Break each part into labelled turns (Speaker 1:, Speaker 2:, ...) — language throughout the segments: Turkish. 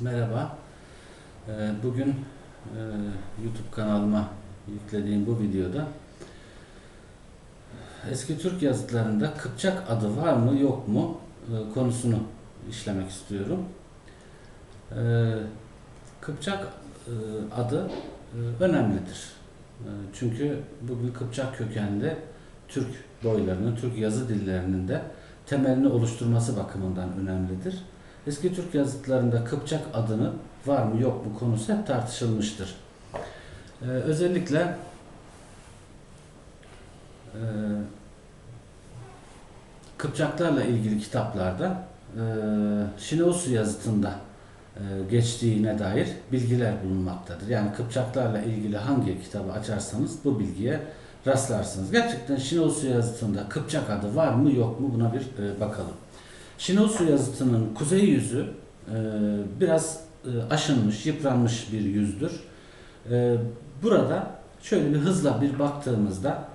Speaker 1: Merhaba. Ee, Bugün e, YouTube kanalıma yüklediğim bu videoda eski Türk yazıtlarında Kıpçak adı var mı yok mu e, konusunu işlemek istiyorum. Ee, Kıpçak e, adı önemlidir. Çünkü bugün Kıpçak kökenli Türk boylarının, Türk yazı dillerinin de temelini oluşturması bakımından önemlidir. Eski Türk yazıtlarında Kıpçak adını var mı yok mu konusu hep tartışılmıştır. Ee, özellikle e, Kıpçaklarla ilgili kitaplarda e, Şineosu yazıtında e, geçtiğine dair bilgiler bulunmaktadır. Yani Kıpçaklarla ilgili hangi kitabı açarsanız bu bilgiye rastlarsınız. Gerçekten Şineosu yazıtında Kıpçak adı var mı yok mu buna bir e, bakalım. Şinosu yazıtının kuzey yüzü e, biraz e, aşınmış, yıpranmış bir yüzdür. E, burada şöyle bir hızla bir baktığımızda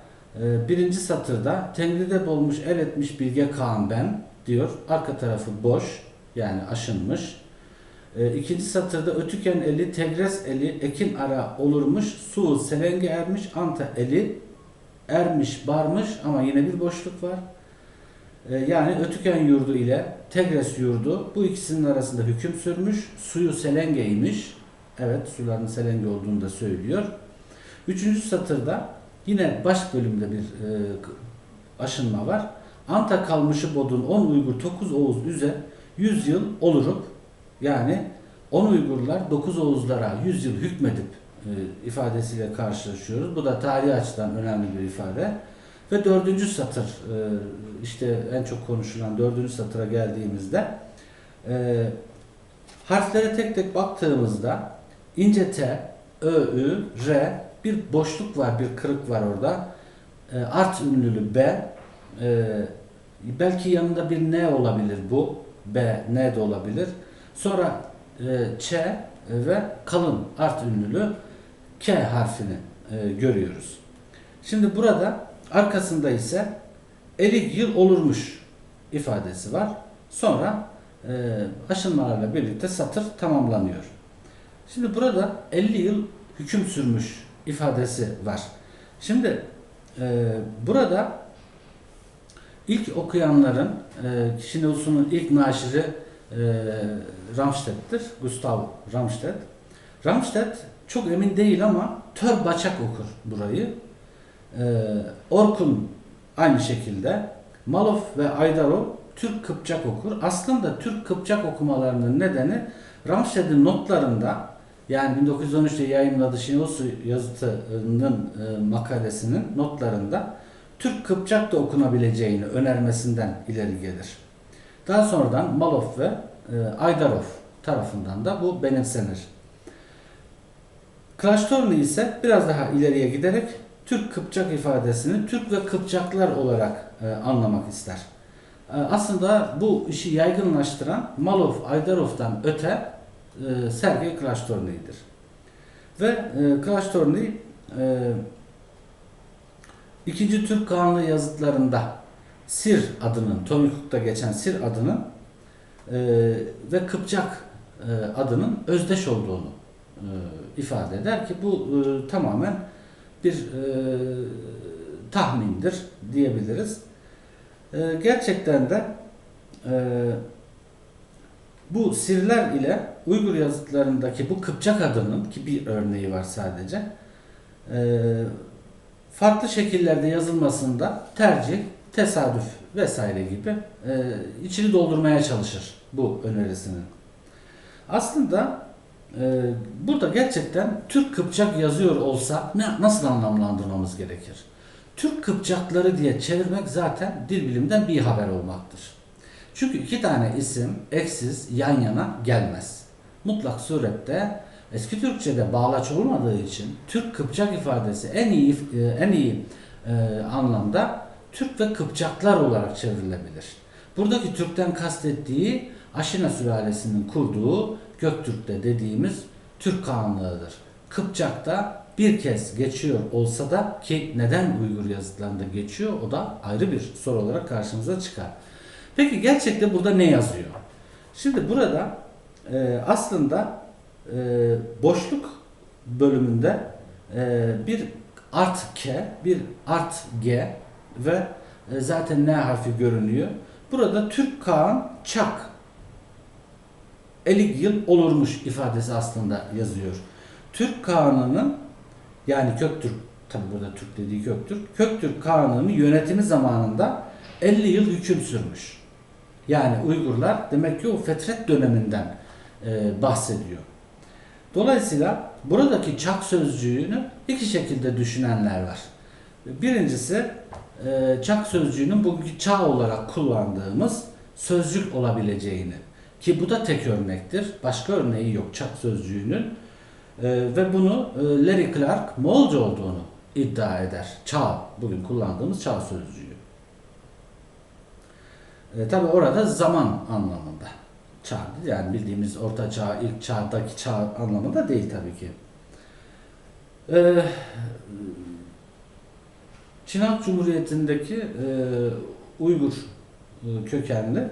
Speaker 1: birinci satırda Tengri'de bolmuş el etmiş bilge Kaan ben diyor. Arka tarafı boş yani aşınmış. E, ikinci satırda ötüken eli tegres eli ekin ara olurmuş su selenge ermiş anta eli ermiş barmış ama yine bir boşluk var. E, Yani Ötüken yurdu ile Tegres yurdu bu ikisinin arasında hüküm sürmüş. Suyu Selenge'ymiş. Evet suların Selenge olduğunu da söylüyor. Üçüncü satırda yine baş bölümde bir e, aşınma var. Anta kalmışı bodun 10 Uygur 9 Oğuz üze 100 yıl olurup yani 10 Uygurlar 9 Oğuzlara 100 yıl hükmedip e, ifadesiyle karşılaşıyoruz. Bu da tarihi açıdan önemli bir ifade. Ve dördüncü satır, e, işte en çok konuşulan dördüncü satıra geldiğimizde e, harflere tek tek baktığımızda ince T, Ö, Ü, R bir boşluk var, bir kırık var orada. E, Art ünlülü B, belki yanında bir N olabilir bu. B, N de olabilir. Sonra Ç ve kalın art ünlülü K harfini görüyoruz. Şimdi burada Arkasında ise 50 yıl olurmuş ifadesi var. Sonra e, aşınmalarla birlikte satır tamamlanıyor. Şimdi burada 50 yıl hüküm sürmüş ifadesi var. Şimdi e, burada ilk okuyanların e, Şineusu'nun ilk naşiri e, Ramstedt'tir. Gustav Ramstedt. Ramstedt çok emin değil ama tör baçak okur burayı. Ee, Orkun aynı şekilde Malof ve Aydarov Türk Kıpçak okur. Aslında Türk Kıpçak okumalarının nedeni Ramşed'in notlarında yani 1913'te yayınladığı Şinosu yazıtının e, makalesinin notlarında Türk Kıpçak da okunabileceğini önermesinden ileri gelir. Daha sonradan Malof ve e, Aydarov tarafından da bu benimsenir. Klaştorlu ise biraz daha ileriye giderek Türk Kıpçak ifadesini Türk ve Kıpçaklar olarak e, anlamak ister. E, aslında bu işi yaygınlaştıran Malov Aydarov'dan öte e, Sergey Klaştorny'dir. Ve e, Klaştorny e, ikinci Türk Kanunu yazıtlarında Sir adının, Tomikuk'ta geçen Sir adının e, ve Kıpçak e, adının özdeş olduğunu e, ifade eder ki bu e, tamamen bir e, tahmindir diyebiliriz. E, gerçekten de e, bu sirler ile Uygur yazıtlarındaki bu Kıpçak adının ki bir örneği var sadece e, farklı şekillerde yazılmasında tercih, tesadüf vesaire gibi e, içini doldurmaya çalışır bu önerisinin. Aslında ee, burada gerçekten Türk Kıpçak yazıyor olsa ne, nasıl anlamlandırmamız gerekir? Türk Kıpçakları diye çevirmek zaten dil bilimden bir haber olmaktır. Çünkü iki tane isim eksiz yan yana gelmez. Mutlak surette eski Türkçe'de bağlaç olmadığı için Türk Kıpçak ifadesi en iyi e, en iyi e, anlamda Türk ve Kıpçaklar olarak çevrilebilir. Buradaki Türk'ten kastettiği Aşina sülalesinin kurduğu Göktürk'te dediğimiz Türk kanlığıdır. Kıpçak'ta bir kez geçiyor olsa da ki neden Uygur yazıtlarında geçiyor o da ayrı bir soru olarak karşımıza çıkar. Peki gerçekte burada ne yazıyor? Şimdi burada e, aslında e, boşluk bölümünde e, bir art K, bir art G ve e, zaten N harfi görünüyor. Burada Türk Kaan Çak 50 yıl olurmuş ifadesi aslında yazıyor. Türk Kanı'nın yani Köktürk tabi burada Türk dediği Köktürk. Köktürk Kanı'nın yönetimi zamanında 50 yıl hüküm sürmüş. Yani Uygurlar demek ki o fetret döneminden e, bahsediyor. Dolayısıyla buradaki çak sözcüğünü iki şekilde düşünenler var. Birincisi e, çak sözcüğünün bugünkü çağ olarak kullandığımız sözcük olabileceğini ki bu da tek örnektir. Başka örneği yok çak sözcüğünün E, ve bunu e, Larry Clark Moğolca olduğunu iddia eder. Çağ, bugün kullandığımız çağ sözcüğü. E, Tabi orada zaman anlamında. Çağ yani bildiğimiz orta çağ, ilk çağdaki çağ anlamında değil tabii ki. E, Çin Halk Cumhuriyeti'ndeki e, Uygur e, kökenli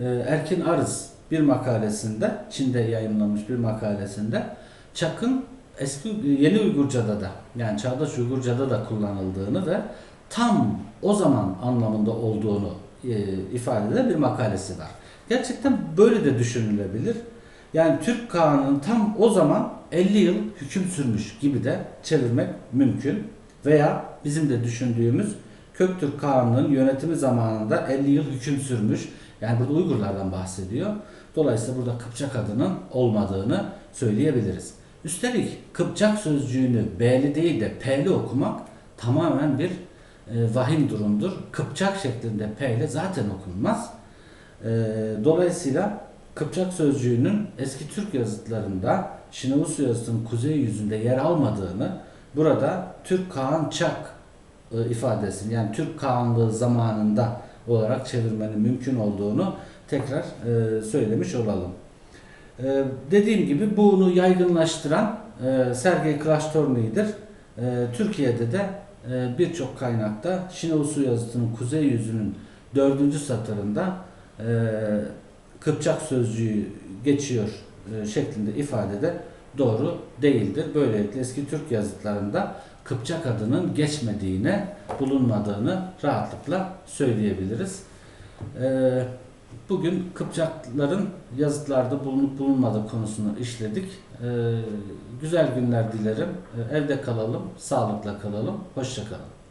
Speaker 1: e, Erkin Arız bir makalesinde, Çin'de yayınlanmış bir makalesinde Çak'ın eski yeni Uygurca'da da yani çağdaş Uygurca'da da kullanıldığını ve tam o zaman anlamında olduğunu e, ifade eden bir makalesi var. Gerçekten böyle de düşünülebilir. Yani Türk Kağan'ın tam o zaman 50 yıl hüküm sürmüş gibi de çevirmek mümkün. Veya bizim de düşündüğümüz Köktürk Kağan'ın yönetimi zamanında 50 yıl hüküm sürmüş. Yani burada Uygurlardan bahsediyor. Dolayısıyla burada Kıpçak adının olmadığını söyleyebiliriz. Üstelik Kıpçak sözcüğünü B'li değil de P'li okumak tamamen bir e, vahim durumdur. Kıpçak şeklinde P ile zaten okunmaz. E, dolayısıyla Kıpçak sözcüğünün eski Türk yazıtlarında Şinavus yazıtının kuzey yüzünde yer almadığını burada Türk Kağan Çak e, ifadesini yani Türk Kağanlığı zamanında olarak çevirmenin mümkün olduğunu tekrar e, söylemiş olalım. E, dediğim gibi bunu yaygınlaştıran e, Sergey Klaştorny'dir. E, Türkiye'de de birçok kaynakta Şinavus yazıtının kuzey yüzünün dördüncü satırında e, Kıpçak sözcüğü geçiyor e, şeklinde ifadede doğru değildir. Böylelikle eski Türk yazıtlarında Kıpçak adının geçmediğine, bulunmadığını rahatlıkla söyleyebiliriz. E, bugün Kıpçakların yazıtlarda bulunup bulunmadığı konusunu işledik. E, güzel günler dilerim. E, evde kalalım, sağlıkla kalalım. Hoşçakalın.